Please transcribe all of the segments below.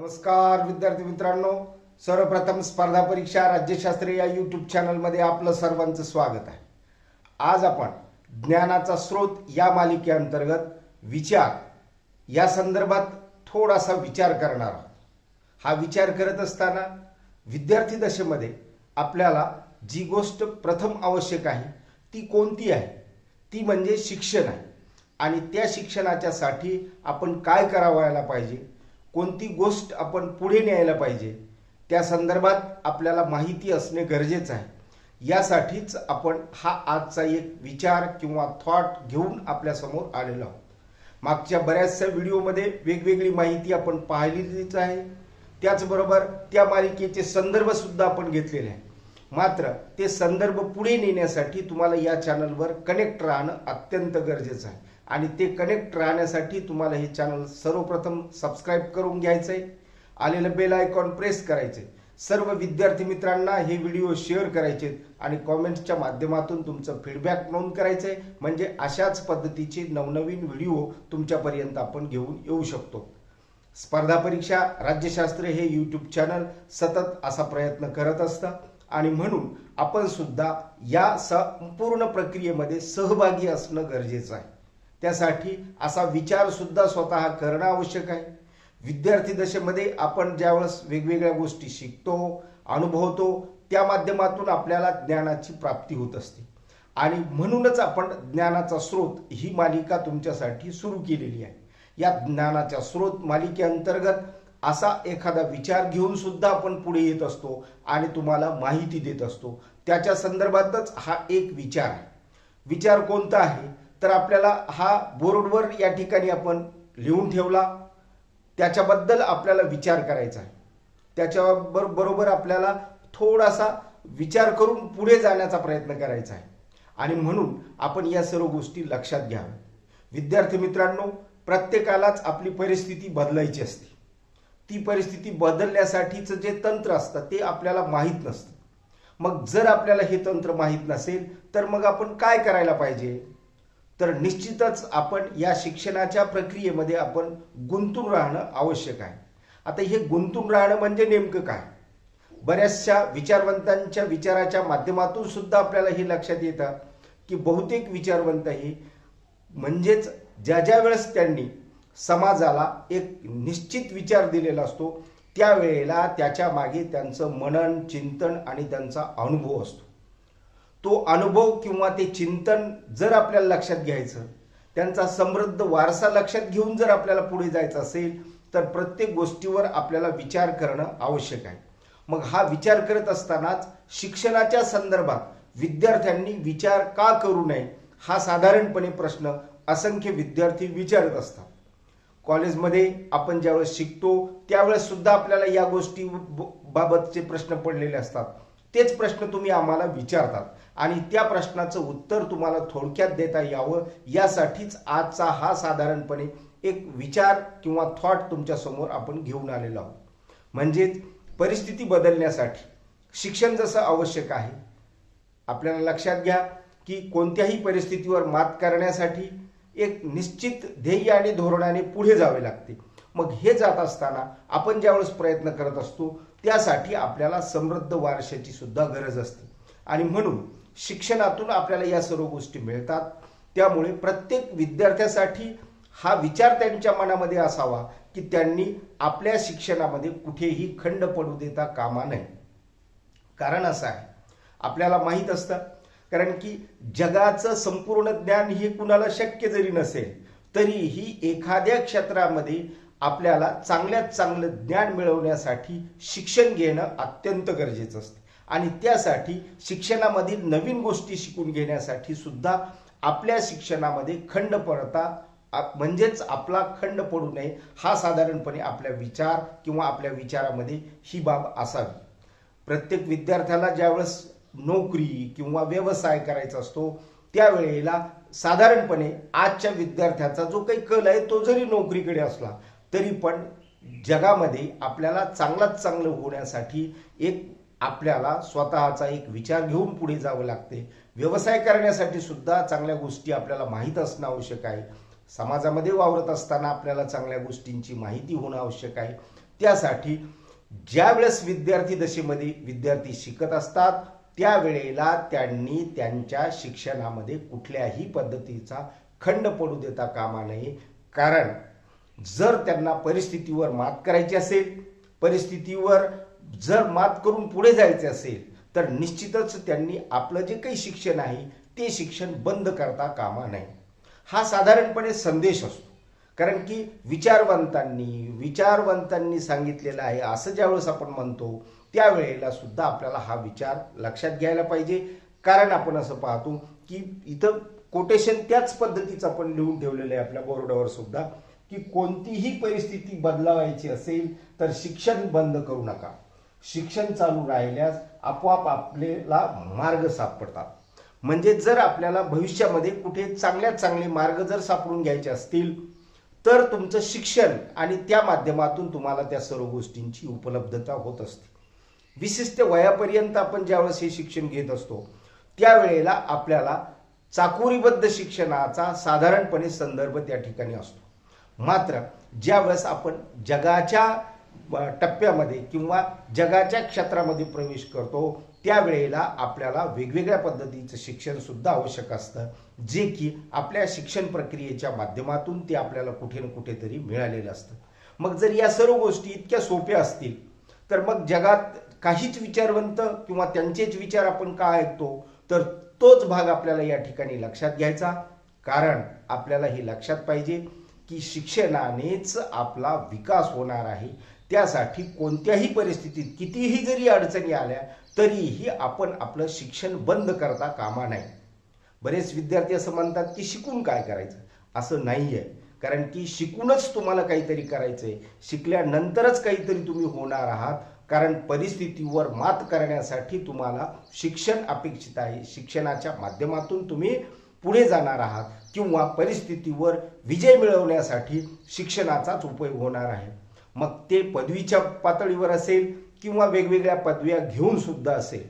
नमस्कार विद्यार्थी मित्रांनो. सर्वप्रथम स्पर्धा परीक्षा राज्यशास्त्र या यूट्यूब चॅनलमध्ये आपलं सर्वांचं स्वागत आहे. आज आपण ज्ञानाचा स्रोत या मालिकेअंतर्गत विचार या संदर्भात थोडासा विचार करणार आहोत. हा विचार करत असताना विद्यार्थी दशेमध्ये आपल्याला जी गोष्ट प्रथम आवश्यक आहे ती कोणती आहे? ती म्हणजे शिक्षण आहे. आणि त्या शिक्षणाच्यासाठी आपण काय करावायला पाहिजे? कोणती गोष्ट आपण पुढे न्यायला पाहिजे त्या संदर्भात आपल्याला माहिती असणे गरजेचं आहे. यासाठीच आपण हा आजचा एक विचार किंवा थॉट घेऊन आपल्यासमोर आलेलो आहोत. मागच्या बऱ्याचशा व्हिडिओमध्ये वेगवेगळी माहिती आपण पाहिलेलीच आहे. त्याचबरोबर त्या मालिकेचे संदर्भसुद्धा आपण घेतलेले आहे. मात्र ते संदर्भ पुढे नेण्यासाठी तुम्हाला या चॅनलवर कनेक्ट राहणं अत्यंत गरजेचं आहे. आणि ते कनेक्ट राहण्यासाठी तुम्हाला हे चॅनल सर्वप्रथम सबस्क्राईब करून घ्यायचं आहे आलेलं बेल आयकॉन प्रेस करायचे सर्व विद्यार्थी मित्रांना हे व्हिडिओ शेअर करायचे आणि कॉमेंट्सच्या माध्यमातून तुमचं फीडबॅक नोंद करायचं आहे म्हणजे अशाच पद्धतीचे नवनवीन व्हिडिओ तुमच्यापर्यंत आपण घेऊन येऊ शकतो. स्पर्धा परीक्षा राज्यशास्त्र हे यूट्यूब चॅनल सतत असा प्रयत्न करत असतं. आणि म्हणून आपण सुद्धा या संपूर्ण प्रक्रियेमध्ये सहभागी असणं गरजेचं आहे. त्यासाठी असा विचार सुद्धा स्वतः करणं आवश्यक आहे. विद्यार्थी दशेमध्ये आपण ज्यावेळेस वेगवेगळ्या गोष्टी शिकतो अनुभवतो त्या माध्यमातून आपल्याला ज्ञानाची प्राप्ती होत असते. आणि म्हणूनच आपण ज्ञानाचा स्रोत ही मालिका तुमच्यासाठी सुरू केलेली आहे. या ज्ञानाच्या स्रोत मालिकेअंतर्गत असा एखादा विचार घेऊन सुद्धा आपण पुढे येत असतो आणि तुम्हाला माहिती देत असतो. त्याच्या संदर्भातच हा एक विचार आहे. विचार कोणता आहे? तर आपल्याला हा बोर्डवर या ठिकाणी आपण लिहून ठेवला. त्याच्याबद्दल आपल्याला विचार करायचा आहे. त्याच्याबर बरोबर आपल्याला थोडासा विचार करून पुढे जाण्याचा प्रयत्न करायचा आहे. आणि म्हणून आपण या सर्व गोष्टी लक्षात घ्याव्या विद्यार्थी मित्रांनो प्रत्येकालाच आपली परिस्थिती बदलायची असते. ती परिस्थिती बदलण्यासाठीचं जे तंत्र असतं ते आपल्याला माहीत नसतं. मग जर आपल्याला हे तंत्र माहीत नसेल तर मग आपण काय करायला पाहिजे? तर निश्चितच आपण या शिक्षणाच्या प्रक्रियेमध्ये आपण गुंतून राहणं आवश्यक आहे. आता हे गुंतून राहणं म्हणजे नेमकं काय? बऱ्याचशा विचारवंतांच्या विचाराच्या माध्यमातून सुद्धा आपल्याला हे लक्षात येतं की बहुतेक विचारवंत हे म्हणजेच ज्या ज्या वेळेस त्यांनी समाजाला एक निश्चित विचार दिलेला असतो त्यावेळेला त्याच्यामागे त्यांचं मनन चिंतन आणि त्यांचा अनुभव असतो. तो अनुभव किंवा ते चिंतन जर आपल्याला लक्षात घ्यायचं त्यांचा समृद्ध वारसा लक्षात घेऊन जर आपल्याला पुढे जायचं असेल तर प्रत्येक गोष्टीवर आपल्याला विचार करणं आवश्यक आहे. मग हा विचार करत असतानाच शिक्षणाच्या संदर्भात विद्यार्थ्यांनी विचार का करू नये हा साधारणपणे प्रश्न असंख्य विद्यार्थी विचारत असतात. कॉलेजमध्ये आपण ज्यावेळेस शिकतो त्यावेळेस सुद्धा आपल्याला या गोष्टी बाबतचे प्रश्न पडलेले असतात. तेच प्रश्न तुम्ही आम्हाला विचारतात. आणि त्या प्रश्नाचं उत्तर तुम्हाला थोडक्यात देता यावं. यासाठीच आजचा हा साधारणपणे एक विचार किंवा थॉट तुमच्यासमोर आपण घेऊन आलेलो आहोत. म्हणजेच परिस्थिती बदलण्यासाठी शिक्षण जसं आवश्यक आहे आपल्याला लक्षात घ्या की कोणत्याही परिस्थितीवर मात करण्यासाठी एक निश्चित ध्येय आणि धोरणाने पुढे जावे लागते. मग हे जात असताना आपण ज्यावेळेस प्रयत्न करत असतो त्यासाठी आपल्याला समृद्ध वारशाची सुद्धा गरज असते. आणि म्हणून शिक्षणातून आपल्याला या सर्व गोष्टी मिळतात. त्यामुळे प्रत्येक विद्यार्थ्यासाठी हा विचार त्यांच्या मनामध्ये असावा की त्यांनी आपल्या शिक्षणामध्ये कुठेही खंड पडू देता कामा नये. कारण असं आहे आपल्याला माहीत असतं कारण की जगाचं संपूर्ण ज्ञान हे कुणाला शक्य जरी नसेल तरीही एखाद्या क्षेत्रामध्ये आपल्याला चांगल्यात चांगलं ज्ञान मिळवण्यासाठी शिक्षण घेणं अत्यंत गरजेचं असतं. आणि त्यासाठी शिक्षणामधील नवीन गोष्टी शिकून घेण्यासाठी सुद्धा आपल्या शिक्षणामध्ये खंड पडता म्हणजेच आपला खंड पडू नये हा साधारणपणे आपल्या विचार किंवा आपल्या विचारामध्ये ही बाब असावी. प्रत्येक विद्यार्थ्याला ज्यावेळेस नोकरी किंवा व्यवसाय करायचा असतो त्यावेळेला साधारणपणे आजच्या विद्यार्थ्याचा जो काही कल आहे तो जरी नोकरीकडे असला तरी पण जगामध्ये आपल्याला चांगलाच चांगलं होण्यासाठी एक आपल्याला स्वतःचा एक विचार घेऊन पुढे जावं लागते. व्यवसाय करण्यासाठी सुद्धा चांगल्या गोष्टी आपल्याला माहीत असणं आवश्यक आहे. समाजामध्ये वावरत असताना आपल्याला चांगल्या गोष्टींची माहिती होणं आवश्यक आहे. त्यासाठी ज्यावेळेस विद्यार्थी दशेमध्ये विद्यार्थी शिकत असतात त्यावेळेला त्यांनी त्यांच्या शिक्षणामध्ये कुठल्याही पद्धतीचा खंड पडू देता कामा नये. कारण जर त्यांना परिस्थितीवर मात करायची असेल परिस्थितीवर जर मात करून पुढे जायचे असेल तर निश्चितच त्यांनी आपलं जे काही शिक्षण आहे ते शिक्षण बंद करता कामा नये. हा साधारणपणे संदेश असतो. कारण की विचारवंतांनी विचारवंतांनी सांगितलेलं आहे असं ज्यावेळेस आपण म्हणतो त्यावेळेला सुद्धा आपल्याला हा विचार लक्षात घ्यायला पाहिजे. कारण आपण असं पाहतो की इथं कोटेशन त्याच पद्धतीचं आपण लिहून ठेवलेलं आहे आपल्या बोर्डावर सुद्धा. की कोणतीही परिस्थिती बदलावायची असेल तर शिक्षण बंद करू नका. शिक्षण चालू राहिल्यास आपोआप आपल्याला मार्ग सापडतात. म्हणजे जर आपल्याला भविष्यामध्ये कुठे चांगल्यात चांगले मार्ग जर सापडून घ्यायचे असतील तर तुमचं शिक्षण आणि त्या माध्यमातून तुम्हाला त्या सर्व गोष्टींची उपलब्धता होत असते. विशिष्ट वयापर्यंत आपण ज्यावेळेस हे शिक्षण घेत असतो त्यावेळेला आपल्याला चाकोरीबद्ध शिक्षणाचा साधारणपणे संदर्भ त्या ठिकाणी असतो. मात्र ज्यावेळेस आपण जगाच्या टप्प्यामध्ये किंवा जगाच्या क्षेत्रामध्ये प्रवेश करतो त्यावेळेला आपल्याला वेगवेगळ्या पद्धतीचं शिक्षणसुद्धा आवश्यक असतं जे की आपल्या शिक्षण प्रक्रियेच्या माध्यमातून ते आपल्याला कुठे ना कुठेतरी मिळालेलं असतं. मग जर या सर्व गोष्टी इतक्या सोप्या असतील तर मग जगात काहीच विचारवंत किंवा त्यांचेच विचार आपण का ऐकतो? तर तोच भाग आपल्याला या ठिकाणी लक्षात घ्यायचा. कारण आपल्याला हे लक्षात पाहिजे की शिक्षणानेच आपला विकास होणार आहे. त्यासाठी कोणत्याही परिस्थितीत कितीही जरी अडचणी आल्या तरीही आपण आपलं शिक्षण बंद करता कामा नाही बरेच विद्यार्थी असं म्हणतात की शिकून काय करायचं? असं नाही आहे कारण की शिकूनच तुम्हाला काहीतरी करायचं आहे शिकल्यानंतरच काहीतरी तुम्ही होणार आहात. कारण परिस्थितीवर मात करण्यासाठी तुम्हाला शिक्षण अपेक्षित आहे. शिक्षणाच्या माध्यमातून तुम्ही पुढे जाणार आहात किंवा परिस्थितीवर विजय मिळवण्यासाठी शिक्षणाचाच उपयोग होणार आहे. मग ते पदवीच्या पातळीवर असेल किंवा वेगवेगळ्या पदव्या घेऊन सुद्धा असेल.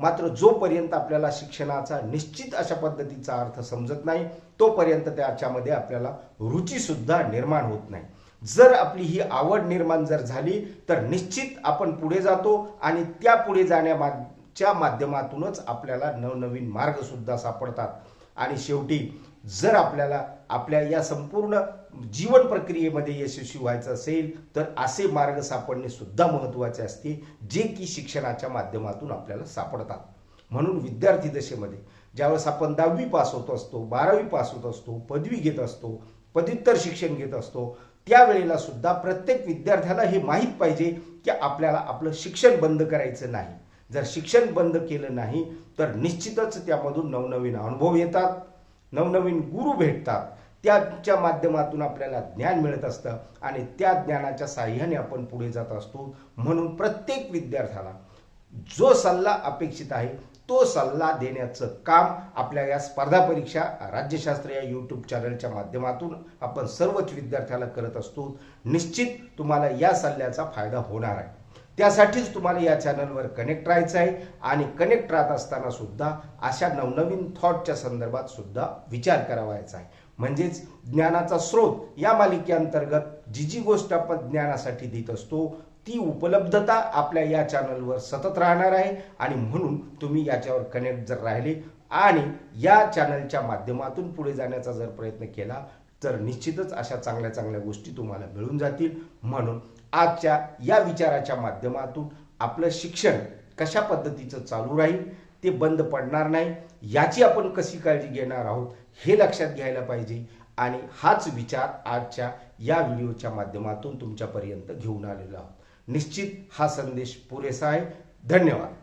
मात्र जोपर्यंत आपल्याला शिक्षणाचा निश्चित अशा पद्धतीचा अर्थ समजत नाही तोपर्यंत त्याच्यामध्ये आपल्याला रुचीसुद्धा निर्माण होत नाही. जर आपली ही आवड निर्माण जर झाली तर निश्चित आपण पुढे जातो आणि त्या पुढे जाण्याच्या माध्यमातूनच आपल्याला नवनवीन मार्गसुद्धा सापडतात. आणि शेवटी जर आपल्याला आपल्या या संपूर्ण जीवन प्रक्रियेमध्ये यशस्वी व्हायचं असेल तर असे मार्ग सापडणे सुद्धा महत्त्वाचे असते जे की शिक्षणाच्या माध्यमातून आपल्याला सापडतात. म्हणून विद्यार्थी दशेमध्ये ज्यावेळेस आपण दहावी पास होत असतो बारावी पास होत असतो पदवी घेत असतो पदव्युत्तर शिक्षण घेत असतो त्यावेळेला सुद्धा प्रत्येक विद्यार्थ्याला हे माहीत पाहिजे की आपल्याला आपलं शिक्षण बंद करायचं नाही. जर शिक्षण बंद केलं नाही तर निश्चितच त्यामधून नवनवीन अनुभव येतात नवनवीन गुरु भेटतात. त्याच्या माध्यमातून आपल्याला ज्ञान मिळत असतं आणि त्या ज्ञानाच्या साह्याने आपण पुढे जात असतो. म्हणून प्रत्येक विद्यार्थ्याला जो सल्ला अपेक्षित आहे तो सल्ला देण्याचं काम आपल्या या स्पर्धा परीक्षा राज्यशास्त्र या यूट्यूब चॅनलच्या माध्यमातून आपण सर्वच विद्यार्थ्याला करत असतो. निश्चित तुम्हाला या सल्ल्याचा फायदा होणार आहे. त्यासाठीच तुम्हाला या चॅनलवर कनेक्ट राहायचं आहे आणि कनेक्ट राहत असताना सुद्धा अशा नवनवीन थॉटच्या संदर्भात सुद्धा विचार करावायचा आहे. म्हणजेच ज्ञानाचा स्रोत या मालिकेअंतर्गत जी जी गोष्ट आपण ज्ञानासाठी देत असतो ती उपलब्धता आपल्या या चॅनलवर सतत राहणार आहे आणि म्हणून तुम्ही याच्यावर कनेक्ट जर राहिले आणि या चॅनलच्या माध्यमातून पुढे जाण्याचा जर प्रयत्न केला तर निश्चितच अशा चांगल्या चांगल्या गोष्टी तुम्हाला मिळून जातील. म्हणून आजच्या या विचाराच्या माध्यमातून आपलं शिक्षण कशा पद्धतीचं चालू राहील ते बंद पडणार नाही याची आपण कशी काळजी घेणार आहोत हे लक्षात घ्यायला पाहिजे. आणि हाच विचार आजच्या या व्हिडिओच्या माध्यमातून तुमच्यापर्यंत घेऊन आलेलो आहोत. निश्चित हा संदेश पुरेसा आहे. धन्यवाद.